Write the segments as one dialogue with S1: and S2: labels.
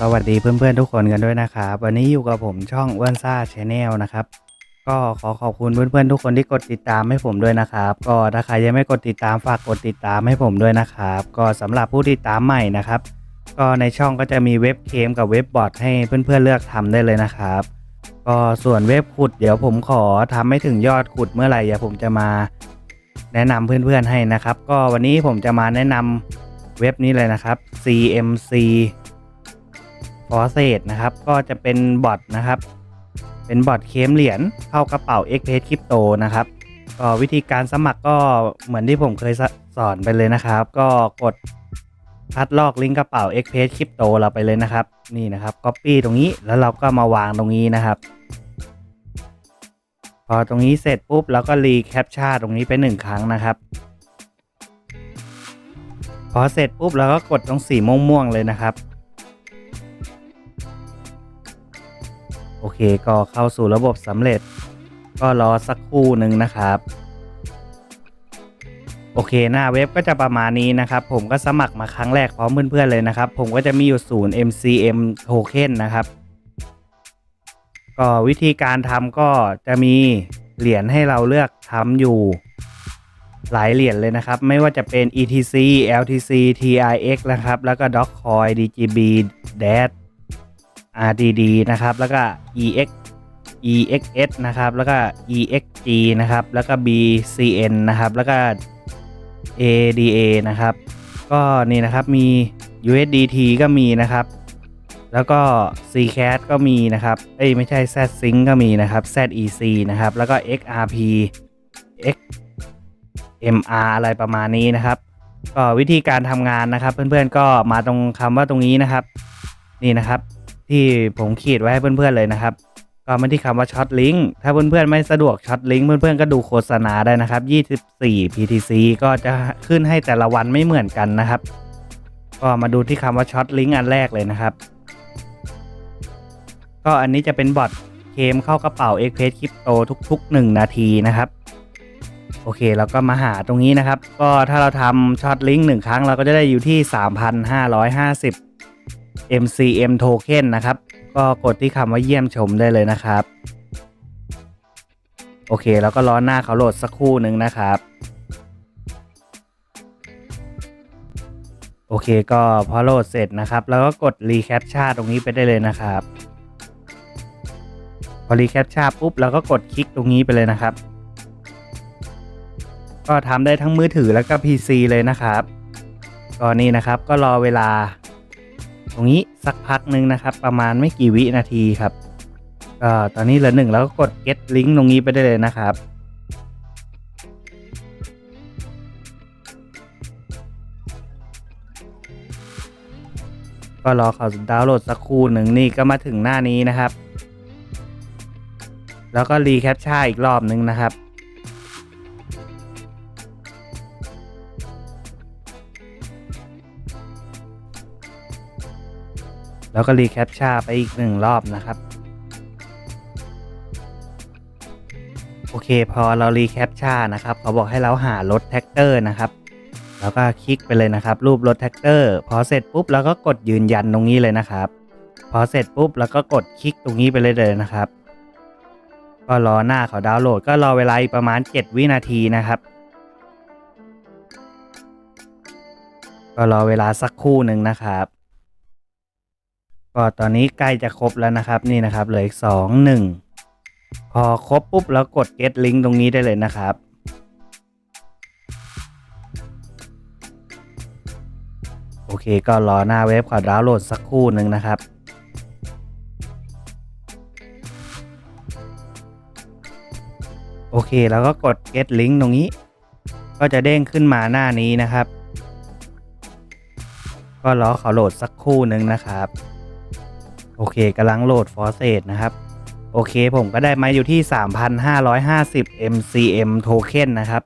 S1: สวัสดีเพื่อนๆทุกคนกันด้วยนะครับ วันนี้อยู่กับผมช่องอ้วนซ่าชาแนลนะครับ ก็ขอขอบคุณเพื่อนๆทุกคนที่กดติดตามให้ผมด้วยนะครับ ก็ถ้าใครยังไม่กดติดตามฝากกดติดตามให้ผมด้วยนะครับ ก็สำหรับผู้ติดตามใหม่นะครับ ก็ในช่องก็จะมีเว็บเคมกับเว็บบอทให้เพื่อนๆเลือกทำได้เลยนะครับ ก็ส่วนเว็บขุดเดี๋ยวผมขอทำให้ถึงยอดขุดเมื่อไหร่เดี๋ยวผมจะมาแนะนำเพื่อนๆให้นะครับ ก็วันนี้ผมจะมาแนะนำเว็บนี้เลยนะครับ CMC f o r c e นะครับ ก็จะเป็นบอทนะครับ เป็นบอทเคมเหรียญเข้ากระเป๋า x p a s Crypto นะครับก็วิธีการสมัครก็เหมือนที่ผมเคยสสอนไปเลยนะครับ ก็กดคัดลอกลิงก์กระเป๋า x p a s Crypto เราไปเลยนะครับ นี่นะครับ Copy ตรงนี้แล้วเราก็มาวางตรงนี้นะครับ พอตรงนี้เสร็จปุ๊บเราก็รีแคปชั่นตรงนี้ไปหนึ่งครั้งนะครับพอเสร็จปุ๊บเราก็กดตรงสีม่วงๆเลยนะครับ โอเคก็เข้าสู่ระบบสำเร็จ ก็รอสักครู่หนึ่งนะครับ โอเคหน้าเว็บก็จะประมาณนี้นะครับ ผมก็สมัครมาครั้งแรกพร้อมเพื่อนๆเลยนะครับ ผมก็จะมีอยู่ศูนย์ MCM Token นะครับ ก็วิธีการทำก็จะมีเหรียญให้เราเลือกทำอยู่หลายเหรียญเลยนะครับ ไม่ว่าจะเป็น ETC LTC TRX นะครับ แล้วก็ Dogecoin DGB DAT RDD นะครับ แล้วก็ EX EXS นะครับ แล้วก็ EXG นะครับ แล้วก็ BCN นะครับ แล้วก็ ADA นะครับ ก็นี่นะครับ มี USDT ก็มีนะครับ แล้วก็ Ccat ก็มีนะครับ เอ้ย ไม่ใช่ ZSync ก็มีนะครับ ZEC นะครับ แล้วก็ XRP XMR อะไรประมาณนี้นะครับ ก็วิธีการทำงานนะครับ เพื่อนๆ ก็มาตรงคำว่าตรงนี้นะครับ นี่นะครับ ที่ผมขีดไว้ให้เพื่อนๆเลยนะครับก็มาที่คำว่าช็อตลิงก์ถ้าเพื่อนๆไม่สะดวกช็อตลิงก์เพื่อนๆก็ดูโฆษณาได้นะครับ 24 PTC ก็จะขึ้นให้แต่ละวันไม่เหมือนกันนะครับ ก็มาดูที่คำว่าช็อตลิงก์อันแรกเลยนะครับ ก็อันนี้จะเป็นบอทเคมเข้ากระเป๋า x p a s Crypto ทุก ๆ 1 นาทีนะครับโอเคเราก็มาหาตรงนี้นะครับ ก็ถ้าเราทำช็อตลิงก์หนึ่งครั้งเราก็จะได้อยู่ที่ 3,550 MCM Token นะครับ ก็กดที่คำว่าเยี่ยมชมได้เลยนะครับ โอเค แล้วก็รอหน้าเขาโหลดสักครู่หนึ่งนะครับ โอเคก็พอโหลดเสร็จนะครับ แล้วก็กดรีแคปชั่นตรงนี้ไปได้เลยนะครับ พอรีแคปชั่นปุ๊บเราก็กดคลิกตรงนี้ไปเลยนะครับ ก็ทำได้ทั้งมือถือแล้วก็ PC เลยนะครับก็นี่นะครับก็รอเวลา รงนี้สักพักหนึ่งนะครับ ประมาณไม่กี่วินาทีครับก็ตอนนี้เหลือหนึ่งแล้วก็กด get link ตรงนี้ไปได้เลยนะครับก็รอเขาดาวน์โหลดสักครู่หนึ่งนี่ก็มาถึงหน้านี้นะครับ แล้วก็รีแคปชั่นอีกรอบหนึ่งนะครับ แล้วก็รีแคปชั่นไปอีกหนึ่งรอบนะครับ โอเคพอเรารีแคปชั่นนะครับเขาบอกให้เราหารถแท็กเตอร์นะครับ แล้วก็คลิกไปเลยนะครับ รูปรถแท็กเตอร์พอเสร็จปุ๊บเราก็กดยืนยันตรงนี้เลยนะครับ พอเสร็จปุ๊บแล้วก็กดคลิกตรงนี้ไปเลยเลยนะครับ ก็รอหน้าเขาดาวน์โหลด ก็รอเวลาประมาณ 7 วินาทีนะครับก็รอเวลาสักครู่หนึ่งนะครับ ก็ตอนนี้ใกล้จะครบแล้วนะครับนี่นะครับเหลืออีกสองหนึ่งพอครบปุ๊บแล้วกด get link ตรงนี้ได้เลยนะครับ โอเคก็รอหน้าเว็บขอดาวน์โหลดสักครู่หนึ่งนะครับโอเค แล้วก็กด get link ตรงนี้ ก็จะเด้งขึ้นมาหน้านี้นะครับ ก็รอเขาโหลดสักครู่หนึ่งนะครับ โอเคกำลังโหลดฟอร์เซตนะครับ โอเคผมก็ได้มาอยู่ที่ 3,550 MCM Token นนะครับ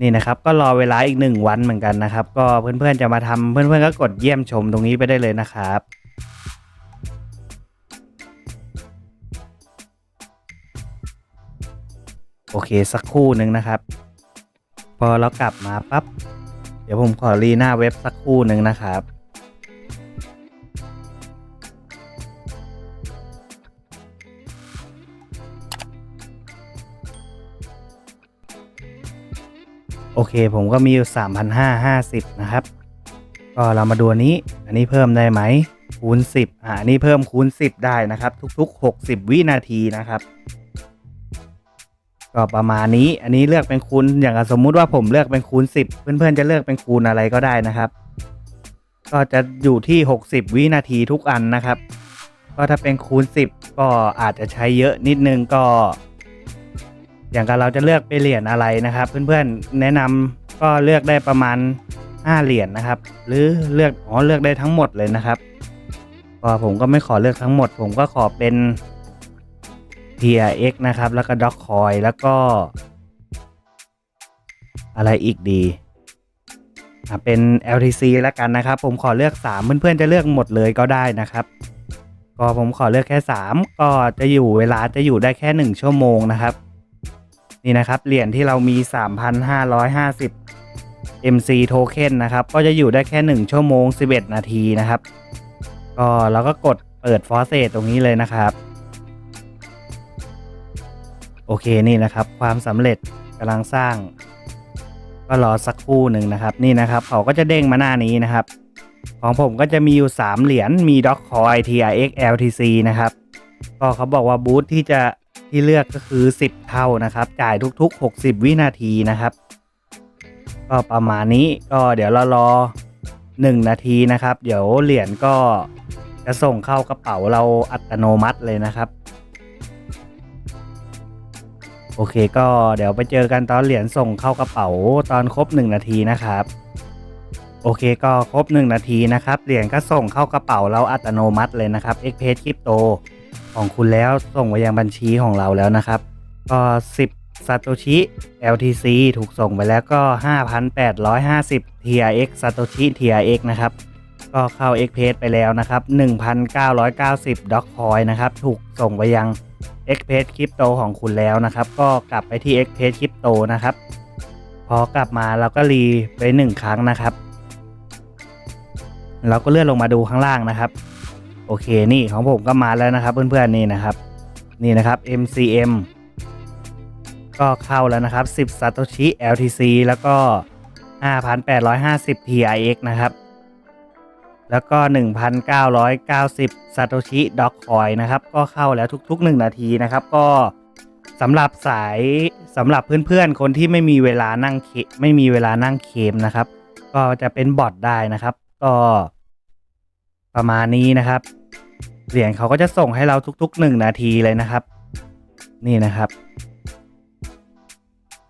S1: นี่นะครับก็รอเวลาอีก 1 วันเหมือนกันนะครับ ก็เพื่อนๆจะมาทำเพื่อนๆก็กดเยี่ยมชมตรงนี้ไปได้เลยนะครับโอเคสักครู่หนึ่งนะครับ พอเรากลับมาปั๊บเดี๋ยวผมขอรีหน้าเว็บสักครู่หนึ่งนะครับ โอเค ผมก็มีอยู่ 3,550 นะครับ ก็เรามาดูอันนี้ อันนี้เพิ่มได้ไหมคูณ 10อ่านนี้เพิ่มคูณ 10 ได้นะครับ ทุก ๆ 60 วินาทีนะครับ ก็ประมาณนี้ อันนี้เลือกเป็นคูณ อย่างสมมุติว่าผมเลือกเป็นคูณ 10 เพื่อนๆจะเลือกเป็นคูณอะไรก็ได้นะครับ ก็จะอยู่ที่ 60 วินาทีทุกอันนะครับ ก็ถ้าเป็นคูณ 10 ก็อาจจะใช้เยอะนิดนึงก็ อย่างกับเราจะเลือกไปเหรียญอะไรนะครับ เพื่อนๆแนะนำก็เลือกได้ประมาณ 5 เหรียญนะครับ หรือเลือกอ๋อเลือกได้ทั้งหมดเลยนะครับก็ผมก็ไม่ขอเลือกทั้งหมด ผมก็ขอเป็น TRX นะครับ แล้วก็ Doc Coin แล้วก็ อะไรอีกดีเป็น LTC แล้วกันนะครับ ผมขอเลือก 3 เพื่อนๆจะเลือกหมดเลยก็ได้นะครับ ก็ผมขอเลือกแค่ 3 ก็จะอยู่เวลาจะอยู่ได้แค่ 1 ชั่วโมงนะครับ นี่นะครับ เหรียญที่เรามี 3,550 MC Token นะครับ ก็จะอยู่ได้แค่ 1 ชั่วโมง 11 นาทีนะครับ ก็เราก็กดเปิดฟอสเซตตรงนี้เลยนะครับ โอเคนี่นะครับ ความสำเร็จกำลังสร้าง ก็รอสักครู่หนึ่งนะครับ นี่นะครับเขาก็จะเด้งมาหน้านี้นะครับ ของผมก็จะมีอยู่ 3 เหรียญมี Doc Coin TRX LTC นะครับ ก็เขาบอกว่าบูธที่จะ ที่เลือกก็คือ 10 เท่านะครับ จ่ายทุก ๆ 60 วินาทีนะครับ ก็ประมาณนี้ก็เดี๋ยวเรารอ 1 นาทีนะครับ เดี๋ยวเหรียญก็จะส่งเข้ากระเป๋าเราอัตโนมัติเลยนะครับ โอเคก็เดี๋ยวไปเจอกันตอนเหรียญส่งเข้ากระเป๋าตอนครบ 1 นาทีนะครับโอเคก็ครบ 1 นาทีนะครับ เหรียญก็ส่งเข้ากระเป๋าเราอัตโนมัติเลยนะครับ x p a y Crypto ของคุณแล้วส่งไปยังบัญชีของเราแล้วนะครับก็10 Satoshi LTC ถูกส่งไปแล้วก็ 5,850 TRX Satoshi TRX นะครับก็เข้า x p a y ไปแล้วนะครับ 1,990 Doc Coin นะครับ ถูกส่งไปยัง x p a y Crypto ของคุณแล้วนะครับ ก็กลับไปที่ x p a y Crypto นะครับ พอกลับมาเราก็รีไป 1 ครั้งนะครับ เราก็เลื่อนลงมาดูข้างล่างนะครับ โอเคนี่ของผมก็มาแล้วนะครับ เพื่อนๆนี่นะครับ นี่นะครับ MCM ก็เข้าแล้วนะครับ 10 Satoshi LTC แล้วก็ 5,850 TRX นะครับ แล้วก็ 1,990 Satoshi Doc Coin นะครับ ก็เข้าแล้วทุกๆ 1 นาทีนะครับ ก็สำหรับสายสำหรับเพื่อนๆ คนที่ไม่มีเวลานั่งเคไม่มีเวลานั่งเคมนะครับ ก็จะเป็นบอทได้นะครับ ก็ประมาณนี้นะครับ เหรียญเขาก็จะส่งให้เราทุก ๆ 1 นาทีเลยนะครับ นี่นะครับ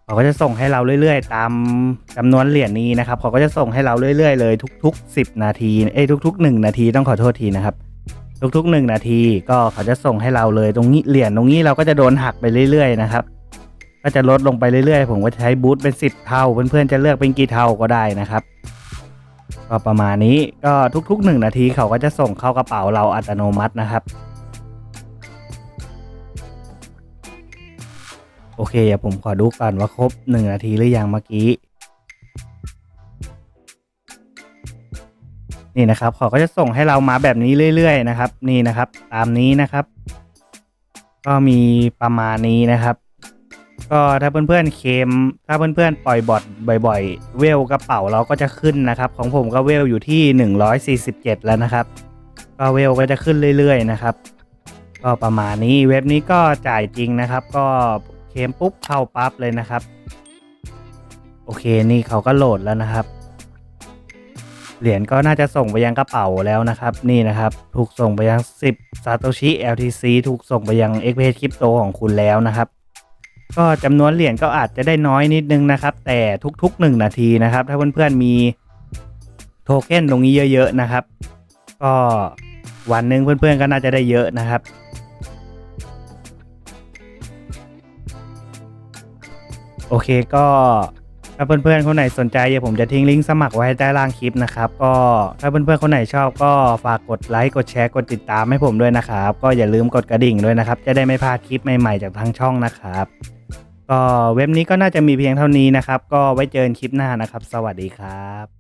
S1: เขาก็จะส่งให้เราเรื่อย ๆ ตามจำนวนเหรียญนี้นะครับเขาก็จะส่งให้เราเรื่อย ๆ เลยทุก ๆ 10 นาทีเอ้ยทุก ๆ 1 นาทีต้องขอโทษทีนะครับ ทุก ๆ 1 นาทีก็เขาจะส่งให้เราเลยตรงนี้เหรียญตรงนี้เราก็จะโดนหักไปเรื่อย ๆ นะครับ ก็จะลดลงไปเรื่อย ๆ ผมก็ใช้บูทเป็น 10 เท่าเพื่อนๆจะเลือกเป็นกี่เท่าก็ได้นะครับ ก็ประมาณนี้ก็ทุกๆ 1 นาทีเขาก็จะส่งเข้ากระเป๋าเราอัตโนมัตินะครับ โอเคเดี๋ยวผมขอดูก่อนว่าครบ 1 นาทีหรือยังเมื่อกี้ นี่นะครับเขาก็จะส่งให้เรามาแบบนี้เรื่อย ๆ นะครับ นี่นะครับ ตามนี้นะครับ ก็มีประมาณนี้นะครับ ก็ถ้าเพื่อนๆเคม ถ้าเพื่อนๆปล่อยบอทบ่อยๆ เวลกระเป๋าเราก็จะขึ้นนะครับ ของผมก็เวลอยู่ที่ 147 แล้วนะครับ ก็เวลก็จะขึ้นเรื่อยๆนะครับ ก็ประมาณนี้เว็บนี้ก็จ่ายจริงนะครับ ก็เคมปุ๊บเข้าปั๊บเลยนะครับ โอเคนี่เขาก็โหลดแล้วนะครับ เหรียญก็น่าจะส่งไปยังกระเป๋าแล้วนะครับ นี่นะครับ ถูกส่งไปยัง 10 Satoshi LTC ถูกส่งไปยัง x p a y Crypto ของคุณแล้วนะครับ ก็จำนวนเหรียญก็อาจจะได้น้อยนิดนึงนะครับ แต่ทุกๆ 1 นาทีนะครับ ถ้าเพื่อนๆมีโทเค็นตรงนี้เยอะ ๆ นะครับ ก็วันหนึ่งเพื่อนๆก็น่าจะได้เยอะนะครับ โอเคก็ถ้าเพื่อนๆคนไหนสนใจเดี๋ยวผมจะทิ้งลิงก์สมัครไว้ให้ใต้ล่างคลิปนะครับ ก็ถ้าเพื่อนๆคนไหนชอบก็ฝากกดไลค์กดแชร์กดติดตามให้ผมด้วยนะครับ ก็อย่าลืมกดกระดิ่งด้วยนะครับ จะได้ไม่พลาดคลิปใหม่ๆจากทางช่องนะครับ ก็เว็บนี้ก็น่าจะมีเพียงเท่านี้นะครับ ก็ไว้เจอกันคลิปหน้านะครับ สวัสดีครับ